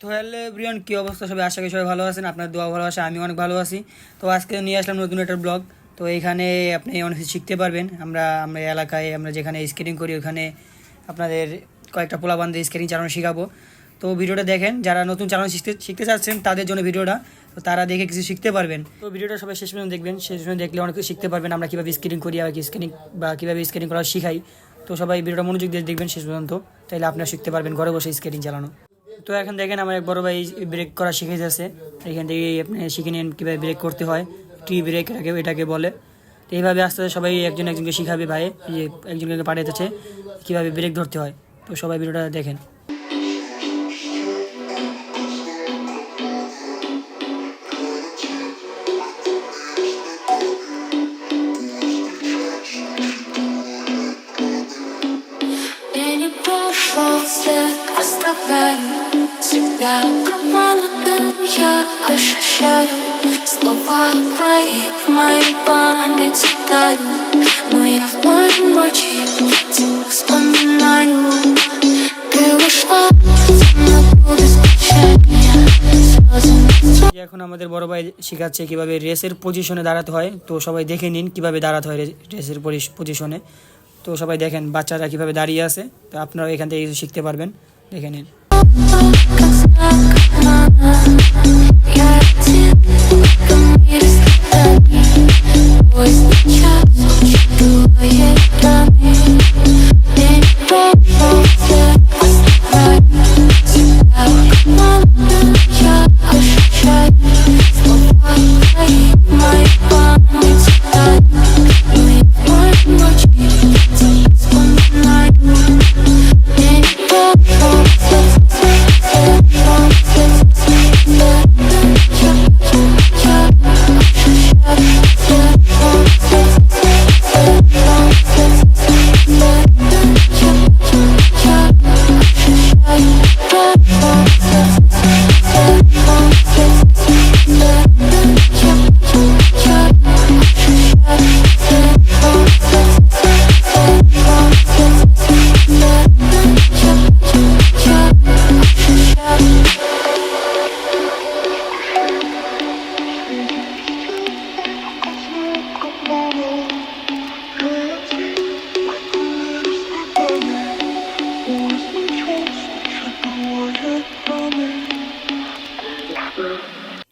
তো hello Brian কী অবস্থা? সবাই আশা করি সবাই ভালো আছেন, আপনার দোয়া ভালো আছে আমি অনেক ভালো আছি। তো আজকে নিয়ে আসলাম নতুন একটা ব্লগ। তো এইখানে আপনি অনেক কিছু শিখতে পারবেন। আমরা আমরা এলাকায়, আমরা যেখানে স্কেটিং করি, ওখানে আপনাদের কয়েকটা পোলা বান্ধে স্কেটিং চালানো শেখাবো। তো ভিডিওটা দেখেন, যারা নতুন চালানো শিখতে শিখতে চাচ্ছেন, তাদের জন্য ভিডিওটা, তো তারা দেখে কিছু শিখতে পারবেন। তো ভিডিওটা সবাই শেষ পর্যন্ত দেখবেন, শেষ পর্যন্ত দেখলে অনেক কিছু শিখতে পারবেন। আমরা কীভাবে স্কেটিং করি আর কি স্কেটিং বা কীভাবে স্কেটিং করা শিখাই। তো সবাই ভিডিওটা মনোযোগ দিয়ে দেখবেন শেষ পর্যন্ত। তাইলে আপনারা শিখতে পারবেন ঘরে বসে স্কেটিং চালানো। তো এখন দেখেন আমার এক বড় ভাই ব্রেক করা শিখে যাচ্ছে। এখান থেকে আপনি শিখে নেন কীভাবে ব্রেক করতে হয়। টি ব্রেক এটাকে এটাকে বলে। তো এইভাবে আস্তে আস্তে সবাই একজন একজনকে শিখাবে ভাই যে একজনকে পাঠাতেছে কীভাবে ব্রেক ধরতে হয়। তো সবাই ভিডিওটা দেখেন। Stop. оставляю Всегда командую, я ощущаю Слова твои в моей памяти тают Но я в моей ночи тебя вспоминаю Ты ушла, но без прощания Слезы যে এখন আমাদের বড় ভাই শেখাচ্ছে কীভাবে রেসের পজিশনে দাঁড়াতে হয় তো সবাই দেখে নিন কীভাবে দাঁড়াতে হয় রে- রেসের পজিশনে তো সবাই দেখেন বাচ্চারা কীভাবে দাঁড়িয়ে আছে তো আপনারা এখান থেকে কিছু শিখতে পারবেন দেখে নিন Как знак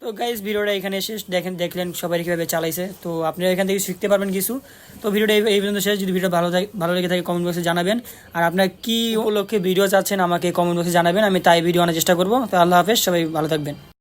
তো গাইজ ভিডিওটা এখানে শেষ। দেখেন, দেখলেন সবাই কীভাবে চালাইছে। তো আপনারা এখান থেকে শিখতে পারবেন কিছু। তো ভিডিওটা এই পর্যন্ত শেষ। যদি ভিডিও ভালো থাকে ভালো লেগে থাকে কমেন্ট বক্সে জানাবেন। আর আপনার কী উপলক্ষে ভিডিও চাচ্ছেন, আমাকে কমেন্ট বক্সে জানাবেন। আমি তাই ভিডিও আনার চেষ্টা করব। তো আল্লাহ হাফেজ, সবাই ভালো থাকবেন।